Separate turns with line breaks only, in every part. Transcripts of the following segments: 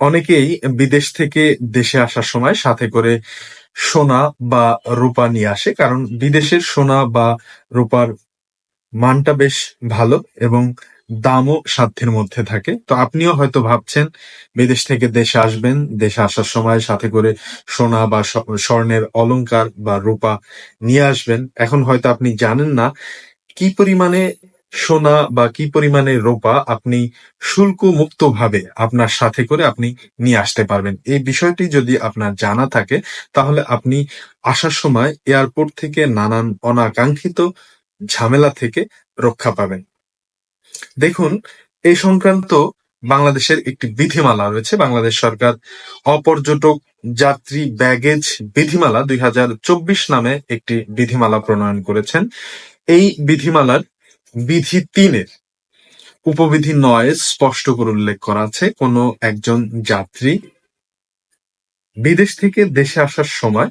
অনেকেই বিদেশ থেকে দেশে আসার সময় সাথে করে সোনা বা রূপা নিয়ে আসে, কারণ বিদেশের সোনা বা রূপার মানটা বেশ ভালো এবং দামও সাধ্যের মধ্যে থাকে। তো আপনিও হয়তো ভাবছেন, বিদেশ থেকে দেশে আসবেন, দেশে আসার সময় সাথে করে সোনা বা স্বর্ণের অলংকার বা রূপা নিয়ে আসবেন। এখন হয়তো আপনি জানেন না, কি পরিমাণে সোনা বা কি পরিমাণে রোপা আপনি শুল্ক মুক্ত ভাবে আপনার সাথে করে আপনি নিয়ে আসতে পারবেন। এই বিষয়টি যদি আপনার জানা থাকে, তাহলে আপনি আসার সময় এয়ারপোর্ট থেকে নানান অনাকাঙ্ক্ষিত ঝামেলা থেকে রক্ষা পাবেন। দেখুন, এই সংক্রান্ত বাংলাদেশের একটি বিধিমালা রয়েছে। বাংলাদেশ সরকার অপর্যটক যাত্রী ব্যাগেজ বিধিমালা দুই হাজার চব্বিশ নামে একটি বিধিমালা প্রণয়ন করেছেন। এই বিধিমালার বিধি তিনের উপবিধি নয় স্পষ্ট করে উল্লেখ করা আছে। কোনো একজন যাত্রী বিদেশ থেকে দেশে আসার সময়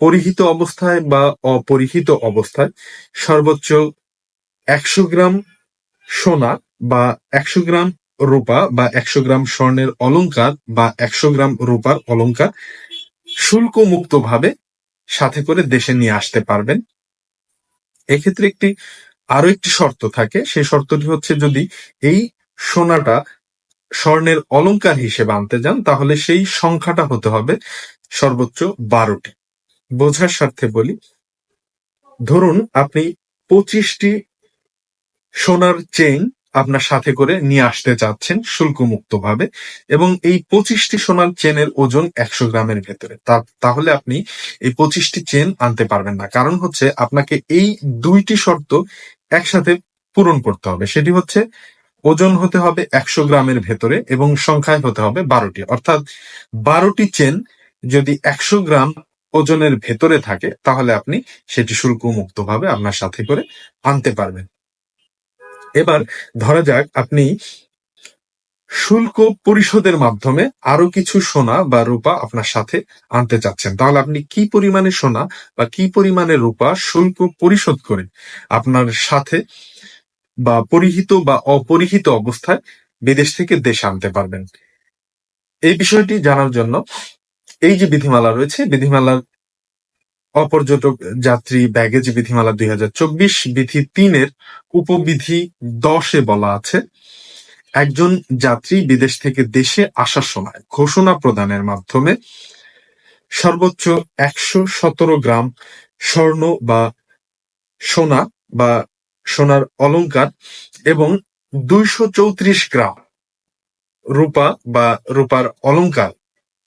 পরিহিত অবস্থায় বা অপরিহিত অবস্থায় সর্বোচ্চ একশো গ্রাম সোনা বা একশো গ্রাম রূপা বা একশো গ্রাম স্বর্ণের অলংকার বা একশো গ্রাম রূপার অলংকার শুল্ক মুক্ত ভাবে সাথে করে দেশে নিয়ে আসতে পারবেন। এক্ষেত্রে একটি আরও একটি শর্ত থাকে। সেই শর্তটি হচ্ছে যদি এই সোনাটা স্বর্ণের অলঙ্কার হিসেবে আনতে যান, তাহলে সেই সংখ্যাটা হতে হবে সর্বোচ্চ বারোটি। বোঝার স্বার্থে বলি, ধরুন আপনি পঁচিশটি সোনার চেইন আপনার সাথে করে নিয়ে আসতে চাচ্ছেন শুল্কমুক্ত ভাবে এবং এই পঁচিশটি সোনার চেনের ওজন একশো গ্রামের ভেতরে। তাহলে আপনি এই পঁচিশটি চেন আনতে পারবেন না। কারণ হচ্ছে আপনাকে এই দুইটি শর্ত একসাথে পূরণ করতে হবে। সেটি হচ্ছে ওজন হতে হবে একশো গ্রামের ভেতরে এবং সংখ্যায় হতে হবে বারোটি। অর্থাৎ বারোটি চেন যদি একশো গ্রাম ওজনের ভেতরে থাকে, তাহলে আপনি সেটি শুল্কমুক্ত ভাবে আপনার সাথে করে আনতে পারবেন। এবার ধরা যাক আপনি শুল্ক পরিশোধের মাধ্যমে আরও কিছু সোনা বা রূপা আপনার সাথে আনতে চাচ্ছেন। তাহলে আপনি কি পরিমাণে সোনা বা কি পরিমাণে রূপা শুল্ক পরিশোধ করে আপনার সাথে বা পরিহিত বা অপরিহিত অবস্থায় বিদেশ থেকে দেশে আনতে পারবেন? এই বিষয়টি জানার জন্য এই যে বিধিমালা রয়েছে, বিধিমালার অপর্যটক যাত্রী ব্যাগেজ বিধিমালা দুই হাজার চব্বিশ বিধি তিনের উপবিধি দশে বলা আছে, একজন যাত্রী বিদেশ থেকে দেশে আসার সময় ঘোষণা প্রদানের মাধ্যমে সর্বোচ্চ একশো সতেরো গ্রাম স্বর্ণ বা সোনা বা সোনার অলঙ্কার এবং দুইশো চৌত্রিশ গ্রাম রূপা বা রূপার অলঙ্কার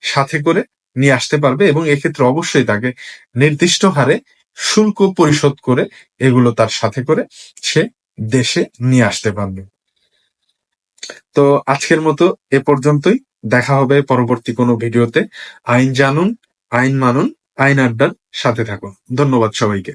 সাথে করে নিয়ে আসতে পারবে এবং এক্ষেত্রে অবশ্যই তাকে নির্দিষ্ট হারে শুল্ক পরিশোধ করে এগুলো তার সাথে করে সে দেশে নিয়ে আসতে পারবে। তো আজকের মতো এ পর্যন্তই। দেখা হবে পরবর্তী কোনো ভিডিওতে। আইন জানুন, আইন মানুন, আইন আড্ডার সাথে থাকুন। ধন্যবাদ সবাইকে।